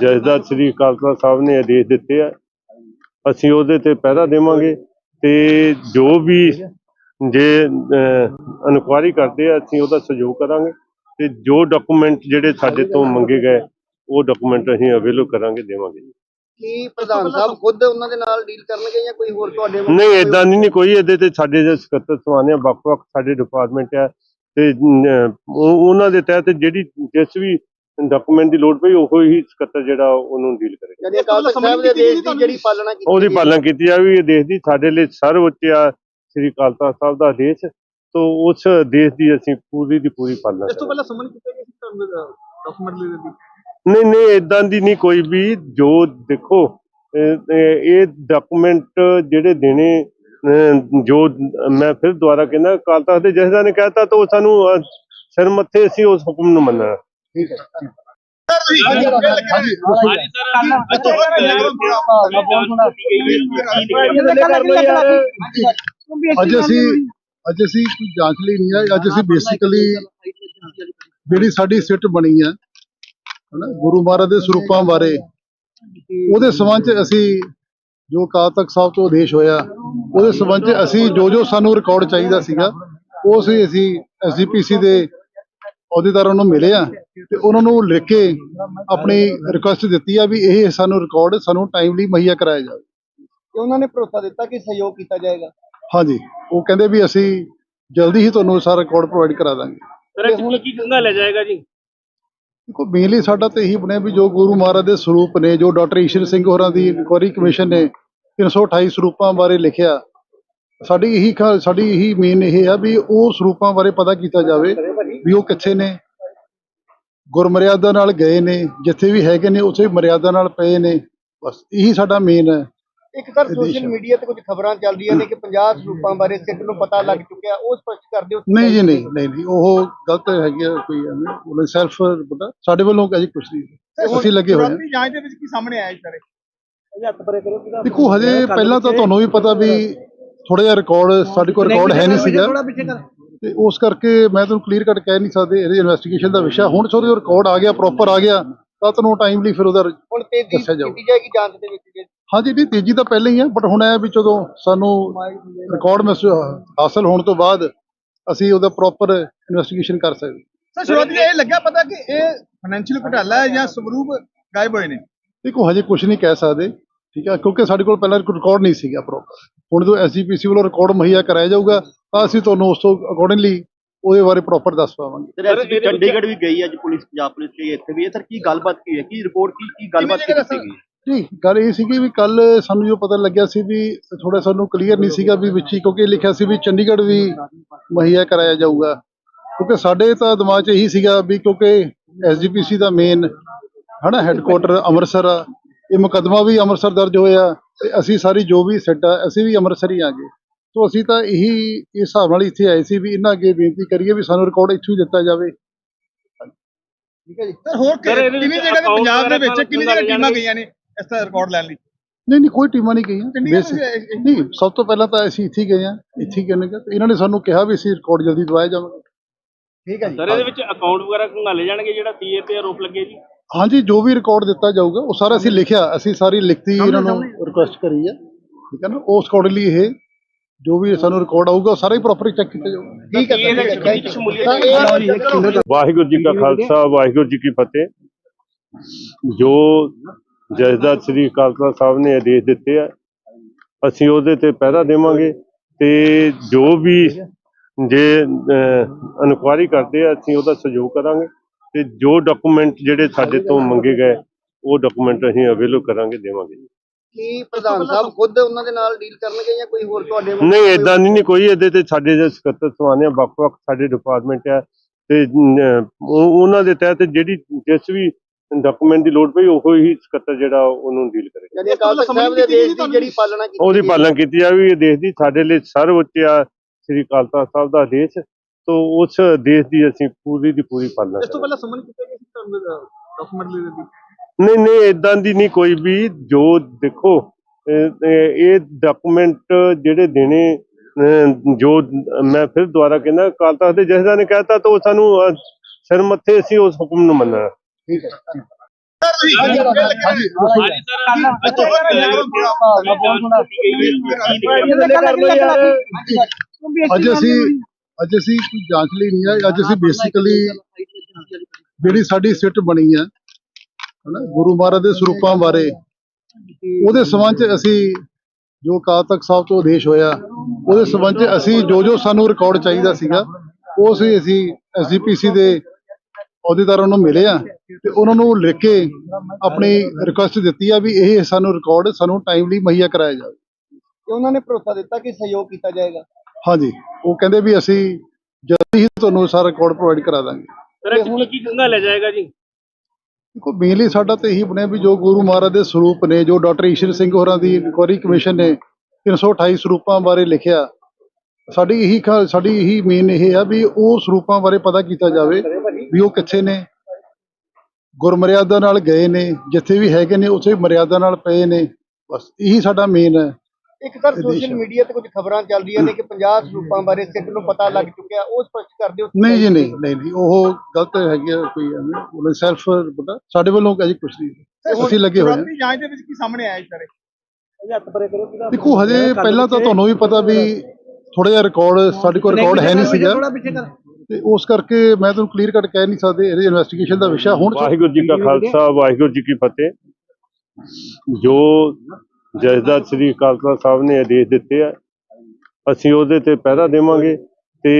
ਜਥੇਦਾਰ ਸ੍ਰੀ ਤਖਤ ਸਾਹਿਬ ਨੇ ਆਦੇਸ਼ ਦਿੱਤੇ ਆ ਅਸੀਂ ਉਹਦੇ ਤੇ ਪਹਿਰਾ ਦੇਵਾਂਗੇ ਤੇ ਜੋ ਵੀ ਜੇ ਇਨਕੁਆਇਰੀ ਕਰਦੇ ਆ ਅਸੀਂ ਉਹਦਾ ਸਹਿਯੋਗ ਕਰਾਂਗੇ ਤੇ ਜੋ ਡਾਕੂਮੈਂਟ ਜਿਹੜੇ ਸਾਡੇ ਤੋਂ ਮੰਗੇ ਗਏ ਉਹ ਡਾਕੂਮੈਂਟ ਅਸੀਂ ਅਵੇਲੇਬਲ ਕਰਾਂਗੇ ਦੇਵਾਂਗੇ। ਕੀ ਪ੍ਰਧਾਨ ਸਾਹਿਬ ਖੁਦ ਉਹਨਾਂ ਦੇ ਨਾਲ ਡੀਲ ਕਰਨਗੇ ਜਾਂ ਕੋਈ ਹੋਰ ਤੁਹਾਡੇ ਨਹੀਂ ਇਦਾਂ ਨਹੀਂ ਨਹੀਂ ਕੋਈ ਇਹਦੇ ਤੇ ਸਾਡੇ ਜਿਹੜੇ ਸਕੱਤਰ ਸਵਾਨੇ ਵੱਖ-ਵੱਖ ਸਾਡੇ ਡਿਪਾਰਟਮੈਂਟ ਆ ਤੇ ਉਹਨਾਂ ਦੇ ਤਹਿਤ ਜਿਹੜੀ ਜਿਸ ਵੀ ਡਾਕੂਮੈਂਟ ਦੀ ਲੋੜ ਪਈ ਉਹ ਹੀ ਸਕੱਤਰ ਜਿਹੜਾ ਉਹਨੂੰ ਡੀਲ ਕਰੇਗਾ। ਯਾਨੀ ਅਕਾਲ ਤਖਤ ਸਾਹਿਬ ਦੇ ਆਦੇਸ਼ ਦੀ ਜਿਹੜੀ ਪਾਲਣਾ ਕੀਤੀ ਉਹਦੀ। ਪਾਲਣਾ ਕੀਤੀ ਜਾਵੇ ਇਹ ਦੇਸ਼ ਦੀ ਸਾਡੇ ਲਈ ਸਰਵਉੱਚ ਆ ਸ੍ਰੀ ਅਕਾਲ ਤਖਤ ਸਾਹਿਬ ਦਾ ਆਦੇਸ਼ ਤੋਂ ਉਸ ਦੇਸ਼ ਦੀ ਅਸੀਂ ਪੂਰੀ ਦੀ ਪੂਰੀ ਪਾਲਣਾ ਇਸ ਤੋਂ ਪਹਿਲਾਂ ਸਮਨ ਕੀਤਾ ਗਿਆ ਸੀ ਡਾਕੂਮੈਂਟ ਲੈ ਲਈ ਨਹੀਂ ਨਹੀਂ ਇਦਾਂ ਦੀ ਨਹੀਂ ਕੋਈ ਵੀ ਜੋ ਦੇਖੋ ਇਹ- ਡਾਕੂਮੈਂਟ ਜਿਹੜੇ ਦੇਣੇ ਜੋ ਮੈਂ ਫਿਰ ਦੁਬਾਰਾ ਕਹਿੰਦਾ ਅਕਾਲ ਤਖਤ ਦੇ ਜਥੇਦਾਰ ਨੇ ਕਹਿਤਾ ਤਾਂ ਉਹ ਸਾਨੂੰ ਸਿਰ ਮੱਥੇ ਅਸੀਂ ਉਸ ਹੁਕਮ ਨੂੰ ਮੰਨਣਾ। ਅੱਜ ਅਸੀਂ ਅੱਜ ਅਸੀਂ ਕੋਈ ਜਾਂਚ ਲਈ ਨਹੀਂ ਆਏ। ਅੱਜ ਅਸੀਂ ਬੇਸਿਕਲੀ ਜਿਹੜੀ ਸਾਡੀ ਸਿੱਟ ਬਣੀ ਹੈ ਹਨਾ ਗੁਰੂ ਮਹਾਰਾਜ ਦੇ ਸਰੂਪਾਂ ਬਾਰੇ ਉਹਦੇ ਸੰਬੰਧ ਚ ਅਸੀਂ ਜੋ ਅਕਾਲ ਤਖਤ ਸਾਹਿਬ ਤੋਂ ਆਦੇਸ਼ ਹੋਇਆ ਉਹਦੇ ਸੰਬੰਧ ਚ ਅਸੀਂ ਜੋ ਜੋ ਸਾਨੂੰ ਰਿਕਾਰਡ ਚਾਹੀਦਾ ਸੀਗਾ ਉਹ ਸੀ ਅਸੀਂ ਐਸਜੀਪੀਸੀ ਦੇ ਅਹੁਦੇਦਾਰਾਂ ਨੂੰ ਮਿਲੇ ਆ ਤੇ ਉਹਨਾਂ ਨੂੰ ਲਿਖ ਕੇ ਆਪਣੀ ਰਿਕੁਐਸਟ ਦਿੱਤੀ ਆ ਵੀ ਇਹ ਸਾਨੂੰ ਰਿਕਾਰਡ ਸਾਨੂੰ ਟਾਈਮਲੀ ਮੁਹੱਈਆ ਕਰਾਇਆ ਜਾਵੇ। ਤੇ ਉਹਨਾਂ ਨੇ ਭਰੋਸਾ ਦਿੱਤਾ ਕਿ ਸਹਿਯੋਗ ਕੀਤਾ ਜਾਏਗਾ? ਹਾਂਜੀ ਉਹ ਕਹਿੰਦੇ ਵੀ ਅਸੀਂ ਜਲਦੀ ਹੀ ਤੁਹਾਨੂੰ ਸਾਰਾ ਰਿਕਾਰਡ ਪ੍ਰੋਵਾਈਡ ਕਰਾ ਦਾਂਗੇ। ਸਰ ਹੁਣ ਕੀ ਕੰਗਾ ਲੈ ਜਾਏਗਾ ਜੀ? ਦੇਖੋ ਮੇਨਲੀ ਸਾਡਾ ਤਾਂ ਇਹੀ ਬਣਿਆ ਵੀ ਜੋ ਗੁਰੂ ਮਹਾਰਾਜ ਦੇ ਸਰੂਪ ਨੇ ਜੋ ਡਾਕਟਰ ਈਸ਼ਰ ਸਿੰਘ ਹੋਰਾਂ ਦੀ ਇਨਕੁਆਇਰੀ ਕਮਿਸ਼ਨ ਨੇ 328 ਸਰੂਪਾਂ ਬਾਰੇ ਲਿਖਿਆ ਸਾਡੀ ਇਹੀ ਖ- ਸਾਡੀ ਇਹੀ ਮੇਨ ਇਹ ਆ ਵੀ ਉਹ ਸਰੂਪਾਂ ਬਾਰੇ ਪਤਾ ਕੀਤਾ ਜਾਵੇ ਵੀ ਉਹ ਕਿੱਥੇ ਨੇ। ਗੁਰਮਰਿਆਦਾ ਨਾਲ ਗਏ ਨੇ ਜਿੱਥੇ ਵੀ ਹੈਗੇ ਨੇ ਉੱਥੇ ਮਰਿਆਦਾ ਨਾਲ ਪਏ ਨੇ। ਬਸ ਇਹੀ ਸਾਡਾ ਮੇਨ ਹੈ। ਇੱਕ ਸਰ ਸੋਸ਼ਲ ਮੀਡੀਆ ਤੇ ਕੁਝ ਖਬਰਾਂ ਚੱਲ ਰਹੀਆਂ ਨੇ ਕਿ 50 ਸਰੂਪਾਂ ਬਾਰੇ ਸਿੱਖ ਨੂੰ ਪਤਾ ਲੱਗ ਚੁੱਕਿਆ ਉਹ ਸਪਸ਼ਟ ਕਰ ਦਿਓ ਨਹੀਂ ਜੀ ਨਹੀਂ ਨਹੀਂ ਨਹੀਂ ਉਹ ਗਲਤ ਹੈਗੀ ਆ ਕੋਈ ਐਵੇਂ ਉਹ ਸੈਲਫ ਪਤਾ ਸਾਡੇ ਵੱਲੋਂ ਅਜੇ ਕੁਝ ਨਹੀਂ ਅਸੀਂ ਲੱਗੇ ਹੋਏ ਹਾਂ। ਜਾਂਚ ਦੇ ਵਿੱਚ ਕੀ ਸਾਹਮਣੇ ਆਇਆ ਇਸ ਤਰ੍ਹਾਂ ਹੱਥ ਪਰੇ ਕਰੋ ਦੇਖੋ ਹਜੇ ਪਹਿਲਾਂ ਤਾਂ ਤੁਹਾਨੂੰ ਵੀ ਪਤਾ ਵੀ ਥੋੜਾ ਜਿਹਾ ਰਿਕਾਰਡ ਸਾਡੇ ਕੋਲ ਰਿਕਾਰਡ ਹੈ ਨਹੀਂ ਸੀਗਾ। ਤੇ ਉਸ ਕਰਕੇ ਮੈਂ ਤੁਹਾਨੂੰ ਕਲੀਅਰ ਕੱਟ ਕਹਿ ਨਹੀਂ ਸਕਦੇ ਇਹਦੇ ਇਨਵੈਸਟੀਗੇਸ਼ਨ ਦਾ ਵਿਸ਼ਾ। ਹੁਣ ਸੋਦੇ ਰਿਕਾਰਡ ਆ ਗਿਆ ਪ੍ਰੋਪਰ ਆ ਗਿਆ ਤਾਂ ਤੁਹਾਨੂੰ ਟਾਈਮਲੀ ਫਿਰ ਉਹਦਾ ਹੁਣ ਤੇਜ਼ੀ ਦੱਸਿਆ ਜਾਊ। ਕੀਤੀ ਜਾਏਗੀ ਜਾਂਚ ਦੇ ਵਿੱਚ ਜੇ? ਹਾਂਜੀ ਨਹੀਂ ਤੇਜ਼ੀ ਤਾਂ ਪਹਿਲਾਂ ਹੀ ਹੈ ਬਟ ਹੁਣ ਇਹ ਵੀ ਜਦੋਂ ਸਾਨੂੰ ਰਿਕਾਰਡ ਮਿਸ ਹਾਸਲ ਹੋਣ ਤੋਂ ਬਾਅਦ ਅਸੀਂ ਉਹਦਾ ਪ੍ਰੋਪਰ ਇਨਵੈਸਟੀਗੇਸ਼ਨ ਕਰ ਸਕਦੇ। ਸਰ ਸ਼ੁਰੂਆਤੀ ਇਹ ਲੱਗਿਆ ਪਤਾ ਕਿ ਇਹ ਫਾਈਨੈਂਸ਼ੀਅਲ ਘੁਟਾਲਾ ਹੈ ਜਾਂ ਸਵਰੂਪ ਗਾਇਬ ਹੋਏ ਨੇ? ਦੇਖੋ ਹਜੇ ਕੁਝ ਨਹੀਂ ਕਹਿ ਸਕਦੇ ਠੀਕ ਹੈ ਕਿਉਂਕਿ ਸਾਡੇ ਕੋਲ ਪਹਿਲਾਂ ਰਿਕਾਰਡ ਨਹੀਂ ਸੀਗਾ ਪ੍ਰੋਪਰ ਹੁਣ ਜਦੋਂ ਐਸਜੀਪੀਸੀ ਵੱਲੋਂ ਰਿਕਾਰਡ ਮੁਹੱਈਆ ਕਰਾਇਆ ਜਾਊਗਾ ਤਾਂ ਅਸੀਂ ਤੁਹਾਨੂੰ ਉਸ ਤੋਂ ਅਕੋਰਡਿੰਗਲੀ ਉਹਦੇ ਬਾਰੇ ਪ੍ਰੋਪਰ ਦੱਸ ਪਾਵਾਂਗੇ। ਸਰ ਐਸਪੀ ਚੰਡੀਗੜ੍ਹ ਵੀ ਗਈ ਅੱਜ ਪੁਲਿਸ ਪੰਜਾਬ ਪੁਲਿਸ ਗਈ ਇੱਥੇ ਵੀ। ਸਰ ਕੀ ਗੱਲਬਾਤ ਕੀ ਹੈ? ਕੀ ਰਿਪੋਰਟ ਕੀ ਕੀ ਗੱਲਬਾਤ ਕੀ ਕੀਤੀ ਗਈ ਜੀ ਗੱਲ ਇਹ ਸੀਗੀ ਵੀ ਕੱਲ ਸਾਨੂੰ ਜੋ ਪਤਾ ਲੱਗਿਆ ਸੀ ਵੀ ਥੋੜਾ ਸਾਨੂੰ ਕਲੀਅਰ ਨਹੀਂ ਸੀਗਾ ਵੀ ਵਿੱਚ ਹੀ ਕਿਉਂਕਿ ਲਿਖਿਆ ਸੀ ਵੀ ਚੰਡੀਗੜ੍ਹ ਵੀ ਮੁਹੱਈਆ ਕਰਾਇਆ ਜਾਊਗਾ। ਕਿਉਂਕਿ ਸਾਡੇ ਤਾਂ ਦਿਮਾਗ 'ਚ ਇਹੀ ਸੀਗਾ ਵੀ ਕਿਉਂਕਿ ਐਸਜੀਪੀਸੀ ਦਾ ਮੇਨ ਹਨਾ ਹੈੱਡਕੁਆਟਰ ਅੰਮ੍ਰਿਤਸਰ ਆ। ਇਹ ਮੁਕੱਦਮਾ ਵੀ ਅੰਮ੍ਰਿਤਸਰ ਦਰਜ ਹੋਇਆ। ਤੇ ਅਸੀਂ ਸਾਰੀ ਜੋ ਵੀ ਸੈੱਟ ਆ ਅਸੀਂ ਵੀ ਅੰਮ੍ਰਿਤਸਰ ਹੀ ਆ ਗਏ। ਸੋ ਅਸੀਂ ਤਾਂ ਇਹੀ ਇਸ ਹਿਸਾਬ ਨਾਲ ਇੱਥੇ ਆਏ ਸੀ ਵੀ ਇਹਨਾਂ ਅੱਗੇ ਬੇਨਤੀ ਕਰੀਏ ਵੀ ਸਾਨੂੰ ਰਿਕਾਰਡ ਇੱਥੋਂ ਹੀ ਦਿੱਤਾ ਜਾਵੇ। ਠੀਕ ਹੈ ਜੀ। ਸਰ ਹੋਰ ਕਿੰਨੀ ਜਗ੍ਹਾ ਤੇ ਪੰਜਾਬ ਦੇ ਵਿੱਚ ਕਿੰਨੀ ਜਗ੍ਹਾ ਟੀਮਾਂ ਗਈਆਂ ਨੇ ਇਸ ਦਾ ਰਿਕਾਰਡ ਲੈਣ ਲਈ? ਨਹੀਂ ਨਹੀਂ ਕੋਈ ਟੀਮਾਂ ਨਹੀਂ ਗਈਆਂ। ਨਹੀਂ ਸਭ ਤੋਂ ਪਹਿਲਾਂ ਤਾਂ ਅਸੀਂ ਇੱਥੇ ਗਏ ਆ ਇੱਥੇ ਨੇ। ਤੇ ਇਹਨਾਂ ਨੇ ਸਾਨੂੰ ਕਿਹਾ ਵੀ ਅਸੀਂ ਰਿਕਾਰਡ ਜਲਦੀ ਦਵਾਇਆ ਜਾਵਾਂਗੇ। ਠੀਕ ਹੈ ਜੀ। ਸਰ ਇਹਦੇ ਵਿੱਚ ਅਕਾਊਂਟ ਵਗੈਰਾ ਖੰਗਾਲੇ ਜਾਣਗੇ ਜਿਹੜਾ ਸੀਏ ਤੇ ਆਰੋਪ ਲੱਗੇ ਜੀ? ਹਾਂਜੀ ਜੋ ਵੀ ਰਿਕਾਰਡ ਦਿੱਤਾ ਜਾਊਗਾ ਉਹ ਸਾਰਾ ਅਸੀਂ ਲਿਖਿਆ ਅਸੀਂ ਸਾਰੀ ਲਿਖਤੀ ਇਹਨਾਂ ਨੂੰ ਰਿਕੁਐਸਟ ਕਰੀ ਹੈ ਠੀਕ ਹੈ ਨਾ? ਉਸ ਅਕੋਰਡਿੰਗਲੀ ਇਹ ਜੋ ਵੀ ਸਾਨੂੰ ਰਿਕਾਰਡ ਆਊਗਾ ਉਹ ਸਾਰਾ ਹੀ ਪ੍ਰੋਪਰ ਚੈੱਕ ਕੀਤਾ ਜਾਊਗਾ। ਠੀਕ ਹੈ ਵਾਹਿਗੁਰੂ ਜੀ ਕਾ ਖਾਲਸਾ ਵਾਹਿਗੁਰੂ ਜੀ ਕੀ ਫਤਿਹ। ਜੋ ਜਥੇਦਾਰ ਸ੍ਰੀ ਅਕਾਲ ਤਖਤ ਸਾਹਿਬ ਨੇ ਆਦੇਸ਼ ਦਿੱਤੇ ਆ ਅਸੀਂ ਉਹਦੇ ਤੇ ਪਹਿਰਾ ਦੇਵਾਂਗੇ ਤੇ ਜੋ ਵੀ ਜੇ ਇਨਕੁਆਇਰੀ ਕਰਦੇ ਆ ਅਸੀਂ ਉਹਦਾ ਸਹਿਯੋਗ ਕਰਾਂਗੇ। ਤੇ ਜੋ ਡਾਕੂਮੈਂਟ ਜਿਹੜੇ ਸਾਡੇ ਤੋਂ ਮੰਗੇ ਗਏ ਉਹ ਡਾਕੂਮੈਂਟ ਅਸੀਂ ਅਵੇਲੇਬਲ ਕਰਾਂਗੇ ਦੇਵਾਂਗੇ। ਕੀ ਪ੍ਰਧਾਨ ਸਾਹਿਬ ਖੁਦ ਉਹਨਾਂ ਦੇ ਨਾਲ ਡੀਲ ਕਰਨਗੇ ਜਾਂ ਕੋਈ ਹੋਰ ਤੁਹਾਡੇ ਨਹੀਂ ਇਦਾਂ ਨਹੀਂ ਕੋਈ ਇਹਦੇ ਤੇ ਸਾਡੇ ਜਿਹੜੇ ਸਕੱਤਰ ਸਵਾਨੇ ਵੱਖ-ਵੱਖ ਸਾਡੇ ਡਿਪਾਰਟਮੈਂਟ ਆ ਤੇ ਅਮ, ਉਹ- ਉਹਨਾਂ ਦੇ ਤਹਿਤ ਜਿਹੜੀ ਜਿਸ ਵੀ ਡਾਕੂਮੈਂਟ ਦੀ ਲੋੜ ਪਈ ਉਹ ਹੀ ਸਕੱਤਰ ਜਿਹੜਾ ਉਹਨੂੰ ਡੀਲ ਕਰੇਗਾ। ਯਾਨੀ ਅਕਾਲ ਤਖਤ ਸਾਹਿਬ ਦੇ ਆਦੇਸ਼ ਦੀ ਜਿਹੜੀ ਪਾਲਣਾ ਕੀਤੀ ਉਹਦੀ। ਪਾਲਣਾ ਕੀਤੀ ਜਾਵੇ ਇਹ ਦੇਸ਼ ਦੀ ਸਾਡੇ ਲਈ ਸਰਵਉੱਚ ਆ ਸ੍ਰੀ ਅਕਾਲ ਤਖਤ ਸਾਹਿਬ ਦਾ ਆਦੇਸ਼ ਤੋਂ ਉਸ ਦੇਸ਼ ਦੀ ਅਸੀਂ ਪੂਰੀ ਦੀ ਪੂਰੀ ਪਾਲਣਾ ਇਸ ਤੋਂ ਪਹਿਲਾਂ ਸਮਨ ਕੀਤਾ ਗਿਆ ਸੀ ਤੁਹਾਨੂੰ ਡਾਕੂਮੈਂਟ ਲੈ ਲਈ ਨਹੀਂ ਨਹੀਂ ਇਦਾਂ ਦੀ ਨਹੀਂ ਕੋਈ ਵੀ ਜੋ ਦੇਖੋ ਇਹ- ਡਾਕੂਮੈਂਟ ਜਿਹੜੇ ਦੇਣੇ ਜੋ ਮੈਂ ਫਿਰ ਦੁਬਾਰਾ ਕਹਿੰਦਾ ਅਕਾਲ ਤਖਤ ਦੇ ਜਥੇਦਾਰ ਨੇ ਕਹਿਤਾ ਤਾਂ ਉਹ ਸਾਨੂੰ ਸਿਰ ਮੱਥੇ ਅਸੀਂ ਉਸ ਹੁਕਮ ਨੂੰ ਮੰਨਣਾ ਠੀਕ ਹੈ ਹਾਂਜੀ ਹਾਂਜੀ ਹਾਂਜੀ ਸਰ ਅੱਜ ਅਸੀਂ ਅੱਜ ਅਸੀਂ ਕੋਈ ਜਾਂਚ ਲਈ ਨਹੀਂ ਆਏ ਅੱਜ ਅਸੀਂ ਬੇਸਿਕਲੀ ਜਿਹੜੀ ਸਾਡੀ ਸਿੱਟ ਬਣੀ ਹੈ ਹਨਾ ਗੁਰੂ ਮਹਾਰਾਜ ਦੇ ਸਰੂਪਾਂ ਬਾਰੇ ਉਹਦੇ ਸੰਬੰਧ ਚ ਅਸੀਂ ਜੋ ਅਕਾਲ ਤਖਤ ਸਾਹਿਬ ਤੋਂ ਆਦੇਸ਼ ਹੋਇਆ ਉਹਦੇ ਸੰਬੰਧ ਚ ਅਸੀਂ ਜੋ ਜੋ ਸਾਨੂੰ ਰਿਕਾਰਡ ਚਾਹੀਦਾ ਸੀਗਾ ਉਹ ਅਸੀਂ ਅਸੀਂ ਐਸਜੀਪੀਸੀ ਦੇ ਅਹੁਦੇਦਾਰਾਂ ਨੂੰ ਮਿਲੇ ਆ ਤੇ ਉਹਨਾਂ ਨੂੰ ਲਿਖ ਕੇ ਆਪਣੀ ਰਿਕੁਐਸਟ ਦਿੱਤੀ ਆ ਵੀ ਇਹ ਸਾਨੂੰ ਰਿਕਾਰਡ ਸਾਨੂੰ ਟਾਈਮਲੀ ਮੁਹੱਈਆ ਕਰਾਇਆ ਜਾਵੇ। ਤੇ ਉਹਨਾਂ ਨੇ ਭਰੋਸਾ ਦਿੱਤਾ ਕਿ ਸਹਿਯੋਗ ਕੀਤਾ ਜਾਏਗਾ। ਹਾਂਜੀ। ਉਹ ਕਹਿੰਦੇ ਵੀ ਅਸੀਂ ਜਲਦੀ ਹੀ ਤੁਹਾਨੂੰ ਸਾਰਾ ਰਿਕਾਰਡ ਪ੍ਰੋਵਾਈਡ ਕਰਾ ਦਾਂਗੇ। ਸਰ ਹੁਣ ਕੀ ਸੰਘਾਲਿਆ ਜਾਏਗਾ ਜੀ? ਦੇਖੋ ਮੇਨਲੀ ਸਾਡਾ ਤਾਂ ਇਹੀ ਬਣਿਆ ਵੀ ਜੋ ਗੁਰੂ ਮਹਾਰਾਜ ਦੇ ਸਰੂਪ ਨੇ ਜੋ ਡਾਕਟਰ ਈਸ਼ਰ ਸਿੰਘ ਹੋਰਾਂ ਦੀ ਇਨਕੁਆਇਰੀ ਕਮਿਸ਼ਨ ਨੇ 328 ਸਰੂਪਾਂ ਬਾਰੇ ਲਿਖਿਆ ਸਾਡੀ ਇਹੀ ਸਾਡੀ ਇਹੀ ਮੇਨ ਇਹ ਆ ਵੀ ਉਹ ਸਰੂਪਾਂ ਬਾਰੇ ਪਤਾ ਕੀਤਾ ਜਾਵੇ ਵੀ ਉਹ ਕਿੱਥੇ ਨੇ। ਗੁਰਮਰਿਆਦਾ ਨਾਲ ਗਏ ਨੇ ਜਿੱਥੇ ਵੀ ਹੈਗੇ ਨੇ ਉੱਥੇ ਮਰਿਆਦਾ ਨਾਲ ਪਏ ਨੇ। ਬਸ ਇਹੀ ਸਾਡਾ ਮੇਨ ਹੈ। ਇੱਕ ਸਰ ਸੋਸ਼ਲ ਮੀਡੀਆ ਤੇ ਕੁਝ ਖਬਰਾਂ ਚੱਲ ਰਹੀਆਂ ਨੇ ਕਿ 50 ਸਰੂਪਾਂ ਬਾਰੇ ਸਿੱਖ ਨੂੰ ਪਤਾ ਲੱਗ ਚੁੱਕਿਆ ਉਹ ਸਪਸ਼ਟ ਕਰ ਦਿਓ ਨਹੀਂ ਜੀ ਨਹੀਂ ਨਹੀਂ ਨਹੀਂ ਉਹ ਗਲਤ ਹੈਗੀ ਆ ਕੋਈ ਐਵੇਂ ਉਹਨੇ ਸੈਲਫ ਪਤਾ ਸਾਡੇ ਵੱਲੋਂ ਅਜੇ ਕੁਝ ਨਹੀਂ। ਅਸੀਂ ਲੱਗੇ ਹੋਏ ਹਾਂ। ਜਾਂਚ ਦੇ ਵਿੱਚ ਕੀ ਸਾਹਮਣੇ ਆਇਆ ਜੀ ਸਾਰੇ ਦੇਖੋ ਹਜੇ ਪਹਿਲਾਂ ਤਾਂ ਤੁਹਾਨੂੰ ਵੀ ਪਤਾ ਵੀ ਥੋੜਾ ਜਿਹਾ ਰਿਕਾਰਡ ਸਾਡੇ ਕੋਲ ਰਿਕਾਰਡ ਹੈ ਨਹੀਂ ਸੀਗਾ। ਤੇ ਉਸ ਕਰਕੇ ਮੈਂ ਤੁਹਾਨੂੰ ਕਲੀਅਰ ਕੱਟ ਕਹਿ ਨਹੀਂ ਸਕਦੇ ਇਹਦੇ ਇਨਵੈਸਟੀਗੇਸ਼ਨ ਦਾ ਵਿਸ਼ਾ ਹੁਣ ਵਾਹਿਗੁਰੂ ਜੀ ਕਾ ਖਾਲਸਾ ਵਾਹਿਗੁਰੂ ਜੀ ਕੀ ਫਤਿਹ। ਜੋ ਜਥੇਦਾਰ ਸ੍ਰੀ ਅਕਾਲ ਤਖਤ ਸਾਹਿਬ ਨੇ ਆਦੇਸ਼ ਦਿੱਤੇ ਆ। ਅਸੀਂ ਉਹਦੇ ਤੇ ਪਹਿਰਾ ਦੇਵਾਂਗੇ ਤੇ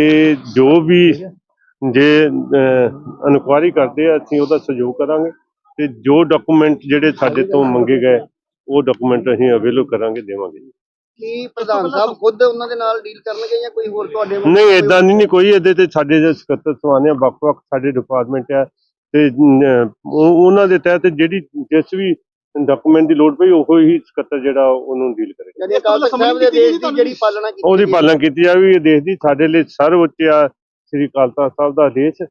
ਜੋ ਵੀ ਜੇ ਇਨਕੁਆਇਰੀ ਕਰਦੇ ਆ ਅਸੀਂ ਉਹਦਾ ਸਹਿਯੋਗ ਕਰਾਂਗੇ ਤੇ ਜੋ ਡਾਕੂਮੈਂਟ ਜਿਹੜੇ ਸਾਡੇ ਤੋਂ ਮੰਗੇ ਗਏ ਉਹ ਡਾਕੂਮੈਂਟ ਅਸੀਂ ਅਵੇਲੇਬਲ ਕਰਾਂਗੇ ਦੇਵਾਂਗੇ। ਕੀ ਪ੍ਰਧਾਨ ਸਾਹਿਬ ਖੁਦ ਉਹਨਾਂ ਦੇ ਨਾਲ ਡੀਲ ਕਰਨਗੇ ਜਾਂ ਕੋਈ ਹੋਰ ਤੁਹਾਡੇ ਨਹੀਂ ਇਦਾਂ ਨਹੀਂ ਨਹੀਂ ਕੋਈ ਇਹਦੇ ਤੇ ਸਾਡੇ ਜੇ ਸਕੱਤਰ ਸਵਾਨੇ ਵੱਖ-ਵੱਖ ਸਾਡੇ ਡਿਪਾਰਟਮੈਂਟ ਆ ਤੇ ਉਹਨਾਂ ਦੇ ਤਹਿਤ ਜਿਹੜੀ ਜਿਸ ਵੀ ਡਾਕੂਮੈਂਟ ਦੀ ਲੋੜ ਪਈ ਉਹ ਹੀ ਸਕੱਤਰ ਜਿਹੜਾ ਉਹਨੂੰ ਡੀਲ ਕਰੇਗਾ। ਯਾਨੀ ਅਕਾਲ ਤਖਤ ਸਾਹਿਬ ਦੇ ਆਦੇਸ਼ ਦੀ ਜਿਹੜੀ ਪਾਲਣਾ ਕੀਤੀ ਉਹਦੀ। ਪਾਲਣਾ ਕੀਤੀ ਜਾਵੇ ਇਹ ਦੇਸ਼ ਦੀ ਸਾਡੇ ਲਈ ਸਰਵਉੱਚ ਆ ਸ੍ਰੀ ਅਕਾਲ ਤਖਤ ਸਾਹਿਬ ਦਾ ਆਦੇਸ਼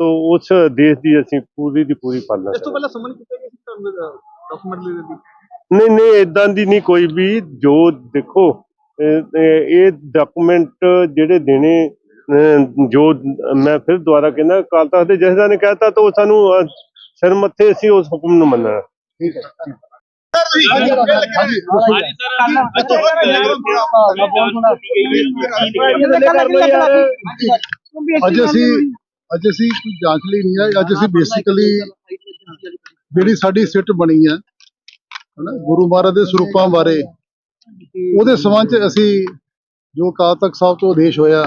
ਤੋਂ ਉਸ ਦੇਸ਼ ਦੀ ਅਸੀਂ ਪੂਰੀ ਦੀ ਪੂਰੀ ਪਾਲਣਾ ਇਸ ਤੋਂ ਪਹਿਲਾਂ ਸਮਨ ਕੀਤਾ ਗਿਆ ਸੀ ਤੁਹਾਨੂੰ ਡਾਕੂਮੈਂਟ ਲਈ ਦੀ ਨਹੀਂ ਨਹੀਂ ਇਦਾਂ ਦੀ ਨਹੀਂ ਕੋਈ ਵੀ ਜੋ ਦੇਖੋ ਇਹ- ਡਾਕੂਮੈਂਟ ਜਿਹੜੇ ਦੇਣੇ ਜੋ ਮੈਂ ਫਿਰ ਦੁਬਾਰਾ ਕਹਿੰਦਾ ਅਕਾਲ ਤਖਤ ਦੇ ਜਥੇਦਾਰ ਨੇ ਕਹਿਤਾ ਤਾਂ ਉਹ ਸਾਨੂੰ ਸਿਰ ਮੱਥੇ ਅਸੀਂ ਉਸ ਹੁਕਮ ਨੂੰ ਮੰਨਣਾ। ਠੀਕ ਹੈ। ਹਾਂਜੀ ਅੱਜ ਅਸੀਂ ਅੱਜ ਅਸੀਂ ਕੋਈ ਜਾਂਚ ਲਈ ਨਹੀਂ ਆਏ। ਅੱਜ ਅਸੀਂ ਬੇਸਿਕਲੀ ਜਿਹੜੀ ਸਾਡੀ ਸਿੱਟ ਬਣੀ ਹੈ, ਹਨਾ, ਗੁਰੂ ਮਹਾਰਾਜ ਦੇ ਸਰੂਪਾਂ ਬਾਰੇ, ਉਹਦੇ ਸੰਬੰਧ ਚ ਅਸੀਂ ਜੋ ਅਕਾਲ ਤਖਤ ਸਾਹਿਬ ਤੋਂ ਆਦੇਸ਼ ਹੋਇਆ,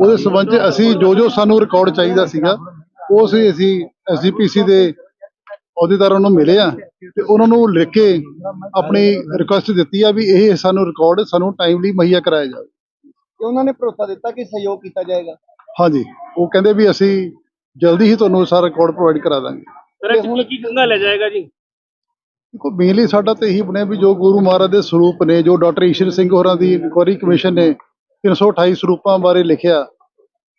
ਉਹਦੇ ਸੰਬੰਧ ਚ ਅਸੀਂ ਜੋ ਜੋ ਸਾਨੂੰ ਰਿਕਾਰਡ ਚਾਹੀਦਾ ਸੀਗਾ, ਉਹ ਅਸੀਂ ਅਸੀਂ ਐਸਜੀਪੀਸੀ ਦੇ ਅਹੁਦੇਦਾਰਾਂ ਨੂੰ ਮਿਲੇ ਆ ਤੇ ਉਹਨਾਂ ਨੂੰ ਲਿਖ ਕੇ ਆਪਣੀ ਰਿਕੁਐਸਟ ਦਿੱਤੀ ਆ ਵੀ ਇਹ ਸਾਨੂੰ ਰਿਕਾਰਡ ਸਾਨੂੰ ਟਾਈਮਲੀ ਮੁਹੱਈਆ ਕਰਾਇਆ ਜਾਵੇ। ਤੇ ਉਹਨਾਂ ਨੇ ਭਰੋਸਾ ਦਿੱਤਾ ਕਿ ਸਹਿਯੋਗ ਕੀਤਾ ਜਾਏਗਾ? ਹਾਂਜੀ ਉਹ ਕਹਿੰਦੇ ਵੀ ਅਸੀਂ ਜਲਦੀ ਹੀ ਤੁਹਾਨੂੰ ਸਾਰਾ ਰਿਕਾਰਡ ਪ੍ਰੋਵਾਈਡ ਕਰਾ ਦਾਂਗੇ। ਸਰ ਹੁਣ ਕੀ ਸੰਘਾਲਿਆ ਜਾਏਗਾ ਜੀ? ਦੇਖੋ ਮੇਨਲੀ ਸਾਡਾ ਤਾਂ ਇਹੀ ਬਣਿਆ ਵੀ ਜੋ ਗੁਰੂ ਮਹਾਰਾਜ ਦੇ ਸਰੂਪ ਨੇ ਜੋ ਡਾਕਟਰ ਈਸ਼ਰ ਸਿੰਘ ਹੋਰਾਂ ਦੀ ਇਨਕੁਆਇਰੀ ਕਮਿਸ਼ਨ ਨੇ 328 ਸਰੂਪਾਂ ਬਾਰੇ ਲਿਖਿਆ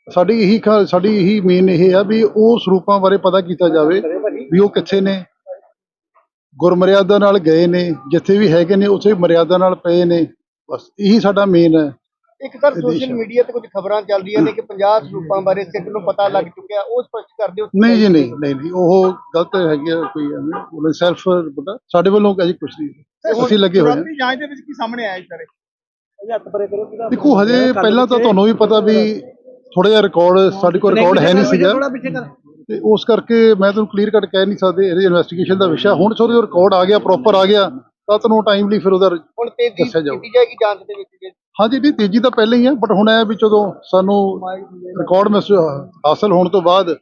ਸਾਡੀ ਇਹੀ ਸਾਡੀ ਇਹੀ ਮੇਨ ਇਹ ਆ ਵੀ ਉਹ ਸਰੂਪਾਂ ਬਾਰੇ ਪਤਾ ਕੀਤਾ ਜਾਵੇ। ਵੀ ਉਹ ਕਿੱਥੇ ਨੇ? ਗੁਰਮਰਿਆਦਾ ਨਾਲ ਗਏ ਨੇ ਜਿੱਥੇ ਵੀ ਹੈਗੇ ਨੇ ਉੱਥੇ ਮਰਿਆਦਾ ਨਾਲ ਪਏ ਨੇ। ਬਸ ਇਹੀ ਸਾਡਾ ਮੇਨ ਹੈ। ਇੱਕ ਸਰ ਸੋਸ਼ਲ ਮੀਡੀਆ ਤੇ ਕੁਝ ਖਬਰਾਂ ਚੱਲ ਰਹੀਆਂ ਨੇ ਕਿ 50 ਸਰੂਪਾਂ ਬਾਰੇ ਸਿੱਖ ਨੂੰ ਪਤਾ ਲੱਗ ਚੁੱਕਿਆ ਉਹ ਸਪਸ਼ਟ ਕਰ ਦਿਓ ਨਹੀਂ ਜੀ ਨਹੀਂ ਨਹੀਂ ਨਹੀਂ ਉਹ ਗਲਤ ਹੈਗੀ ਆ ਕੋਈ ਉਹਨੇ ਸੈਲਫ ਪਤਾ ਸਾਡੇ ਵੱਲੋਂ ਅਜੇ ਕੁਝ ਨਹੀਂ। ਅਸੀਂ ਲੱਗੇ ਹੋਏ ਹਾਂ। ਜਾਂਚ ਦੇ ਵਿੱਚ ਕੀ ਸਾਹਮਣੇ ਆਇਆ ਸਾਰੇ ਦੇਖੋ ਹਜੇ ਪਹਿਲਾਂ ਤਾਂ ਤੁਹਾਨੂੰ ਵੀ ਪਤਾ ਵੀ ਥੋੜਾ ਜਿਹਾ ਰਿਕਾਰਡ ਸਾਡੇ ਕੋਲ ਰਿਕਾਰਡ ਹੈ ਨਹੀਂ ਸੀਗਾ। ਤੇ ਉਸ ਕਰਕੇ ਮੈਂ ਤੁਹਾਨੂੰ ਕਲੀਅਰ ਕੱਟ ਕਹਿ ਨਹੀਂ ਸਕਦੇ ਇਹਦੇ ਇਨਵੈਸਟੀਗੇਸ਼ਨ ਦਾ ਵਿਸ਼ਾ। ਹੁਣ ਸੋਰੀ ਰਿਕਾਰਡ ਆ ਗਿਆ ਪ੍ਰੋਪਰ ਆ ਗਿਆ ਤਾਂ ਤੁਹਾਨੂੰ ਟਾਈਮਲੀ ਫਿਰ ਉਹਦਾ ਹੁਣ ਤੇਜ਼ੀ। ਕੀਤੀ ਜਾਏਗੀ ਜਾਂਚ ਦੇ ਵਿੱਚ ਜੇ ਹਾਂਜੀ ਨਹੀਂ ਤੇਜ਼ੀ ਤਾਂ ਪਹਿਲਾਂ ਹੀ ਆ ਬਟ ਹੁਣ ਇਹ ਵੀ ਜਦੋਂ ਸਾਨੂੰ ਰਿਕਾਰਡ ਮਿਸ ਹਾਸਲ ਹੋਣ ਤੋਂ ਬਾਅਦ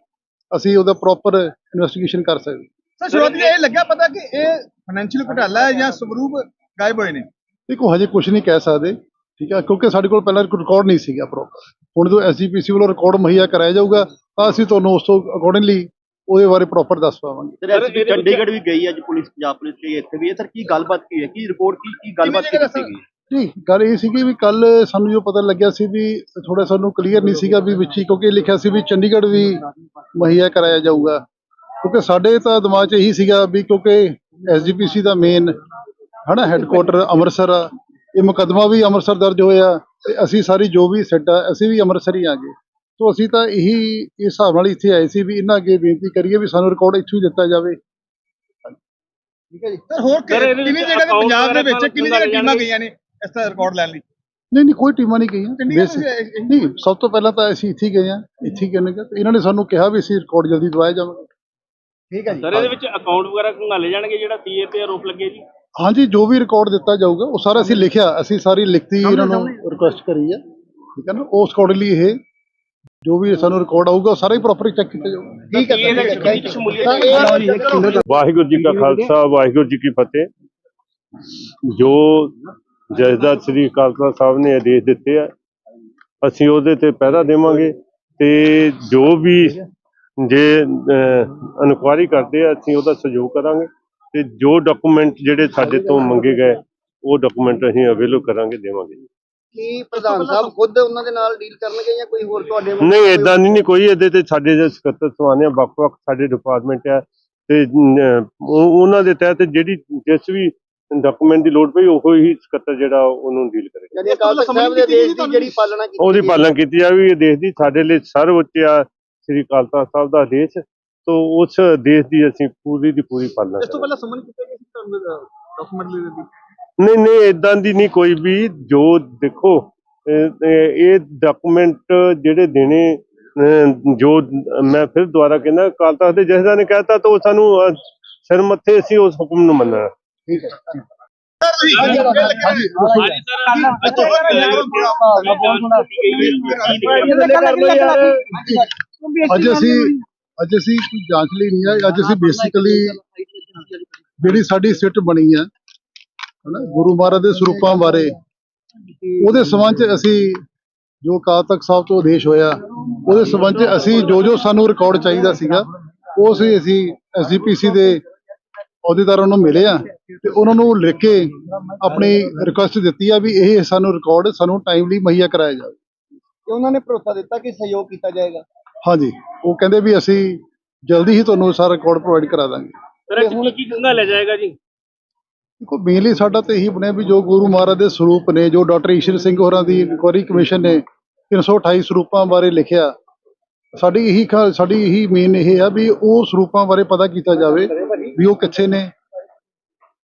ਅਸੀਂ ਉਹਦਾ ਪ੍ਰੋਪਰ ਇਨਵੈਸਟੀਗੇਸ਼ਨ ਕਰ ਸਕਦੇ। ਸਰ ਸ਼ੁਰੂਆਤੀ ਇਹ ਲੱਗਿਆ ਪਤਾ ਕਿ ਇਹ ਫਾਈਨੈਂਸ਼ੀਅਲ ਘੁਟਾਲਾ ਹੈ ਜਾਂ ਸਵਰੂਪ ਗਾਇਬ ਹੋਏ ਨੇ? ਦੇਖੋ ਹਜੇ ਕੁਝ ਨਹੀਂ ਕਹਿ ਸਕਦੇ। ਠੀਕ ਹੈ? ਕਿਉਂਕਿ ਸਾਡੇ ਕੋਲ ਪਹਿਲਾਂ ਰਿਕਾਰਡ ਨਹੀਂ ਸੀਗਾ ਪ੍ਰੋਪਰ ਹੁਣ ਜਦੋਂ ਐਸਜੀਪੀਸੀ ਵੱਲੋਂ ਰਿਕਾਰਡ ਮੁਹੱਈਆ ਕਰਾਇਆ ਜਾਊਗਾ ਤਾਂ ਅਸੀਂ ਤੁਹਾਨੂੰ ਉਸ ਤੋਂ ਅਕੋਰਡਿੰਗਲੀ ਉਹਦੇ ਬਾਰੇ ਪ੍ਰੋਪਰ ਦੱਸ ਪਾਵਾਂਗੇ। ਸਰ ਐਸਪੀ ਚੰਡੀਗੜ੍ਹ ਵੀ ਗਈ ਅੱਜ ਪੁਲਿਸ ਪੰਜਾਬ ਪੁਲਿਸ ਗਈ ਇੱਥੇ ਵੀ ਹੈ। ਸਰ ਕੀ ਗੱਲਬਾਤ ਕੀ ਹੈ? ਕੀ ਰਿਪੋਰਟ ਕੀ ਕੀ ਗੱਲਬਾਤ ਕੀਤੀ ਗਈ ਜੀ ਗੱਲ ਇਹ ਸੀਗੀ ਵੀ ਕੱਲ ਸਾਨੂੰ ਜੋ ਪਤਾ ਲੱਗਿਆ ਸੀ ਵੀ ਥੋੜਾ ਸਾਨੂੰ ਕਲੀਅਰ ਨਹੀਂ ਸੀਗਾ ਵੀ ਵਿੱਚ ਹੀ ਕਿਉਂਕਿ ਲਿਖਿਆ ਸੀ ਵੀ ਚੰਡੀਗੜ੍ਹ ਵੀ ਮੁਹੱਈਆ ਕਰਾਇਆ ਜਾਊਗਾ। ਕਿਉਂਕਿ ਸਾਡੇ ਤਾਂ ਦਿਮਾਗ 'ਚ ਇਹੀ ਸੀਗਾ ਵੀ ਕਿਉਂਕਿ ਐਸਜੀਪੀਸੀ ਦਾ ਮੇਨ ਹਨਾ ਹੈੱਡਕੁਆਟਰ ਅੰਮ੍ਰਿਤਸਰ ਆ ਇਹ ਮੁਕੱਦਮਾ ਵੀ ਅੰਮ੍ਰਿਤਸਰ ਦਰਜ ਹੋਇਆ ਤੇ ਅਸੀਂ ਸਾਰੀ ਜੋ ਵੀ ਸਿੱਟ ਆ ਅਸੀਂ ਵੀ ਅੰਮ੍ਰਿਤਸਰ ਹੀ ਆ ਗਏ। ਸੋ ਅਸੀਂ ਤਾਂ ਇਹੀ ਇਸ ਹਿਸਾਬ ਨਾਲ ਇੱਥੇ ਆਏ ਸੀ ਵੀ ਇਹਨਾਂ ਅੱਗੇ ਬੇਨਤੀ ਕਰੀਏ ਵੀ ਸਾਨੂੰ ਰਿਕਾਰਡ ਇੱਥੋਂ ਹੀ ਦਿੱਤਾ ਜਾਵੇ। ਠੀਕ ਹੈ ਜੀ। ਸਰ ਹੋਰ Sir, ਇਹਦੇ ਕਿੰਨੀ ਵਿੱਚ ਜਗ੍ਹਾ ਤੇ account ਪੰਜਾਬ ਦੇ ਵਗੈਰਾ ਵਿੱਚ ਕਿੰਨੀ ਨਾਲ ਜਗ੍ਹਾ ਟੀਮਾਂ ਜਾਣਗੇ। ਗਈਆਂ ਨੇ ਇਸ ਦਾ ਰਿਕਾਰਡ ਲੈਣ ਲਈ? ਨਹੀਂ ਨਹੀਂ ਕੋਈ ਟੀਮਾਂ ਨਹੀਂ ਗਈਆਂ। ਨਹੀਂ ਸਭ ਤੋਂ ਪਹਿਲਾਂ ਤਾਂ ਅਸੀਂ ਇੱਥੇ ਹੀ ਗਏ ਆ ਇੱਥੇ ਹੀ ਗਏ ਨੇ ਤੇ ਇਹਨਾਂ ਨੇ ਸਾਨੂੰ ਕਿਹਾ ਵੀ ਅਸੀਂ ਰਿਕਾਰਡ ਜਲਦੀ ਦਵਾਇਆ ਜਾਵਾਂਗੇ। ਠੀਕ ਹੈ ਜੀ। ਸਰ ਇਹਦੇ ਵਿੱਚ ਅਕਾਊਂਟ ਵਗੈਰਾ ਖੰਗਾਲੇ ਜਾਣਗੇ ਜਿਹੜਾ ਸੀਏ ਤੇ ਆਰੋਪ ਲੱਗੇ ਜੀ? ਹਾਂਜੀ ਜੋ ਵੀ ਰਿਕਾਰਡ ਦਿੱਤਾ ਜਾਊਗਾ ਉਹ ਸਾਰਾ ਅਸੀਂ ਲਿਖਿਆ ਅਸੀਂ ਸਾਰੀ ਲਿਖਤੀ ਇਹਨਾਂ ਨੂੰ ਰਿਕੁਐਸਟ ਕਰੀ ਹੈ ਠੀਕ ਹੈ ਨਾ? ਉਸ ਅਕੋਰਡਿੰਗਲੀ ਇਹ ਜੋ ਵੀ ਸਾਨੂੰ ਰਿਕਾਰਡ ਆਊਗਾ ਉਹ ਸਾਰਾ ਹੀ ਪ੍ਰੋਪਰ ਚੈੱਕ ਕੀਤਾ ਜਾਊਗਾ। ਠੀਕ ਹੈ ਇਹਦੇ ਵਿੱਚ ਸਰ ਵਾਹਿਗੁਰੂ ਜੀ ਕਾ ਖਾਲਸਾ ਵਾਹਿਗੁਰੂ ਜੀ ਕੀ ਫਤਿਹ। ਜੋ ਜਥੇਦਾਰ ਸ੍ਰੀ ਅਕਾਲ ਤਖਤ ਸਾਹਿਬ ਨੇ ਆਦੇਸ਼ ਦਿੱਤੇ ਆ ਅਸੀਂ ਉਹਦੇ ਤੇ ਪਹਿਰਾ ਦੇਵਾਂਗੇ ਤੇ ਜੋ ਵੀ ਜੇ ਇਨਕੁਆਇਰੀ ਕਰਦੇ ਆ ਅਸੀਂ ਉਹਦਾ ਸਹਿਯੋਗ ਕਰਾਂਗੇ ਤੇ ਜੋ ਡਾਕੂਮੈਂਟ ਜਿਹੜੇ ਸਾਡੇ ਤੋਂ ਮੰਗੇ ਗਏ ਉਹ ਡਾਕੂਮੈਂਟ ਅਸੀਂ ਅਵੇਲੇਬਲ ਕਰਾਂਗੇ ਦੇਵਾਂਗੇ ਕੀ ਪ੍ਰਧਾਨ ਸਾਹਿਬ ਖੁਦ ਉਹਨਾਂ ਦੇ ਨਾਲ ਡੀਲ ਕਰਨਗੇ ਜਾਂ ਕੋਈ ਹੋਰ ਤੁਹਾਡੇ ਨਹੀਂ ਇਦਾਂ ਨਹੀਂ ਕੋਈ ਇਹਦੇ ਤੇ ਸਾਡੇ ਜਿਹੜੇ ਸਕੱਤਰ ਸਵਾਨੇ ਵੱਖ-ਵੱਖ ਸਾਡੇ ਡਿਪਾਰਟਮੈਂਟ ਆ ਤੇ ਉਹਨਾਂ ਦੇ ਤਹਿਤ ਜਿਹੜੀ ਜਿਸ ਵੀ ਡਾਕੂਮੈਂਟ ਦੀ ਲੋੜ ਪਈ ਉਹ ਹੀ ਸਕੱਤਰ ਜਿਹੜਾ ਉਹਨੂੰ ਡੀਲ ਕਰੇਗਾ ਯਾਨੀ ਅਕਾਲ ਸਾਹਿਬ ਦੇ ਆਦੇਸ਼ ਦੀ ਜਿਹੜੀ ਪਾਲਣਾ ਕੀਤੀ ਉਹਦੀ। ਪਾਲਣਾ ਕੀਤੀ ਜਾਵੇ ਇਹ ਦੇਸ਼ ਦੀ ਸਾਡੇ ਲਈ ਸਰਵਉੱਚ ਆ ਸ੍ਰੀ ਅਕਾਲ ਤਖਤ ਸਾਹਿਬ ਦਾ ਆਦੇਸ਼ ਤੋਂ ਉਸ ਦੇਸ਼ ਦੀ ਅਸੀਂ ਪੂਰੀ ਦੀ ਪੂਰੀ ਪਾਲਣਾ ਇਸ ਤੋਂ ਪਹਿਲਾਂ ਸਮਨ ਕੀਤਾ ਗਿਆ ਸੀ ਤੁਹਾਨੂੰ ਡਾਕੂਮੈਂਟ ਲਈ ਦੀ ਨਹੀਂ ਨਹੀਂ ਇਦਾਂ ਦੀ ਨਹੀਂ ਕੋਈ ਵੀ ਜੋ ਦੇਖੋ ਇਹ- ਡਾਕੂਮੈਂਟ ਜਿਹੜੇ ਦੇਣੇ ਜੋ ਮੈਂ ਫਿਰ ਦੁਬਾਰਾ ਕਹਿੰਦਾ ਅਕਾਲ ਤਖਤ ਦੇ ਜਥੇਦਾਰ ਨੇ ਕਹਿਤਾ ਤਾਂ ਉਹ ਸਾਨੂੰ ਸਿਰ ਮੱਥੇ ਅਸੀਂ ਉਸ ਹੁਕਮ ਨੂੰ ਮੰਨਣਾ ਹਾਂਜੀ ਹਾਂਜੀ ਸਰ ਅੱਜ ਅਸੀਂ ਅੱਜ ਅਸੀਂ ਕੋਈ ਜਾਂਚ ਲਈ ਨਹੀਂ ਆਏ। ਅੱਜ ਅਸੀਂ ਬੇਸਿਕਲੀ ਜਿਹੜੀ ਸਾਡੀ ਸਿੱਟ ਬਣੀ ਹੈ ਹਨਾ ਗੁਰੂ ਮਹਾਰਾਜ ਦੇ ਸਰੂਪਾਂ ਬਾਰੇ ਉਹਦੇ ਸੰਬੰਧ ਚ ਅਸੀਂ ਜੋ ਅਕਾਲ ਤਖਤ ਸਾਹਿਬ ਤੋਂ ਆਦੇਸ਼ ਹੋਇਆ ਉਹਦੇ ਸੰਬੰਧ ਚ ਅਸੀਂ ਜੋ ਜੋ ਸਾਨੂੰ ਰਿਕਾਰਡ ਚਾਹੀਦਾ ਸੀਗਾ ਉਹ ਅਸੀਂ ਅਸੀਂ ਐਸਜੀਪੀਸੀ ਦੇ ਅਹੁਦੇਦਾਰਾਂ ਨੂੰ ਮਿਲੇ ਆ ਤੇ ਉਹਨਾਂ ਨੂੰ ਲਿਖ ਕੇ ਆਪਣੀ ਰਿਕੁਐਸਟ ਦਿੱਤੀ ਆ ਵੀ ਇਹ ਸਾਨੂੰ ਰਿਕਾਰਡ ਸਾਨੂੰ ਟਾਈਮਲੀ ਮੁਹੱਈਆ ਕਰਾਇਆ ਜਾਵੇ। ਤੇ ਉਹਨਾਂ ਨੇ ਭਰੋਸਾ ਦਿੱਤਾ ਕਿ ਸਹਿਯੋਗ ਕੀਤਾ ਜਾਏਗਾ? ਹਾਂਜੀ। ਉਹ ਕਹਿੰਦੇ ਵੀ ਅਸੀਂ ਜਲਦੀ ਹੀ ਤੁਹਾਨੂੰ ਸਾਰਾ ਰਿਕਾਰਡ ਪ੍ਰੋਵਾਈਡ ਕਰਾ ਦਾਂਗੇ। ਸਰ ਇਹ ਕੀ ਕੀ ਖੰਗਾਲਿਆ ਜਾਏਗਾ ਜੀ? ਦੇਖੋ ਮੇਨਲੀ ਸਾਡਾ ਤਾਂ ਇਹੀ ਬਣਿਆ ਵੀ ਜੋ ਗੁਰੂ ਮਹਾਰਾਜ ਦੇ ਸਰੂਪ ਨੇ ਜੋ ਡਾਕਟਰ ਈਸ਼ਰ ਸਿੰਘ ਹੋਰਾਂ ਦੀ ਇਨਕੁਆਇਰੀ ਕਮਿਸ਼ਨ ਨੇ 328 ਸਰੂਪਾਂ ਬਾਰੇ ਲਿਖਿਆ। ਸਾਡੀ ਇਹੀ ਖਾ- ਸਾਡੀ ਇਹੀ ਮੇਨ ਇਹ ਆ ਵੀ ਉਹ ਸਰੂਪਾਂ ਬਾਰੇ ਪਤਾ ਕੀਤਾ ਜਾਵੇ ਵੀ ਉਹ ਕਿੱਥੇ ਨੇ।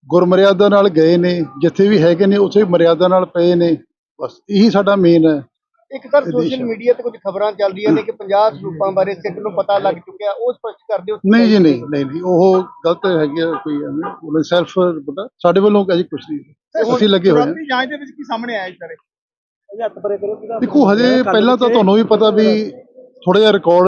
ਗੁਰਮਰਿਆਦਾ ਨਾਲ ਗਏ ਨੇ ਜਿੱਥੇ ਵੀ ਹੈਗੇ ਨੇ ਉੱਥੇ ਮਰਿਆਦਾ ਨਾਲ ਪਏ ਨੇ। ਬਸ ਇਹੀ ਸਾਡਾ ਮੇਨ ਹੈ। ਇੱਕ ਸਰ ਸੋਸ਼ਲ। ਮੀਡੀਆ ਤੇ ਕੁਝ ਖਬਰਾਂ ਚੱਲ ਰਹੀਆਂ ਨੇ ਕਿ 50 ਸਰੂਪਾਂ ਬਾਰੇ ਸਿੱਖ ਨੂੰ ਪਤਾ ਲੱਗ ਚੁੱਕਿਆ ਉਹ ਸਪਸ਼ਟ ਕਰ ਦਿਓ ਨਹੀਂ ਜੀ ਨਹੀਂ ਨਹੀਂ ਨਹੀਂ ਉਹ ਗਲਤ ਹੈਗੀ ਆ ਕੋਈ ਉਹਨੇ ਸੈਲਫ ਪਤਾ ਸਾਡੇ ਵੱਲੋਂ ਅਜੇ ਕੁਝ ਨਹੀਂ। ਅਸੀਂ ਲੱਗੇ ਹੋਏ ਹਾਂ ਜਾਂਚ ਦੇ ਵਿੱਚ ਕੀ ਸਾਹਮਣੇ ਆਇਆ ਇਸ ਬਾਰੇ? ਦੇਖੋ ਹਜੇ ਪਹਿਲਾਂ ਤਾਂ ਤੁਹਾਨੂੰ ਵੀ ਪਤਾ ਵੀ ਥੋੜਾ ਜਿਹਾ ਰਿਕਾਰਡ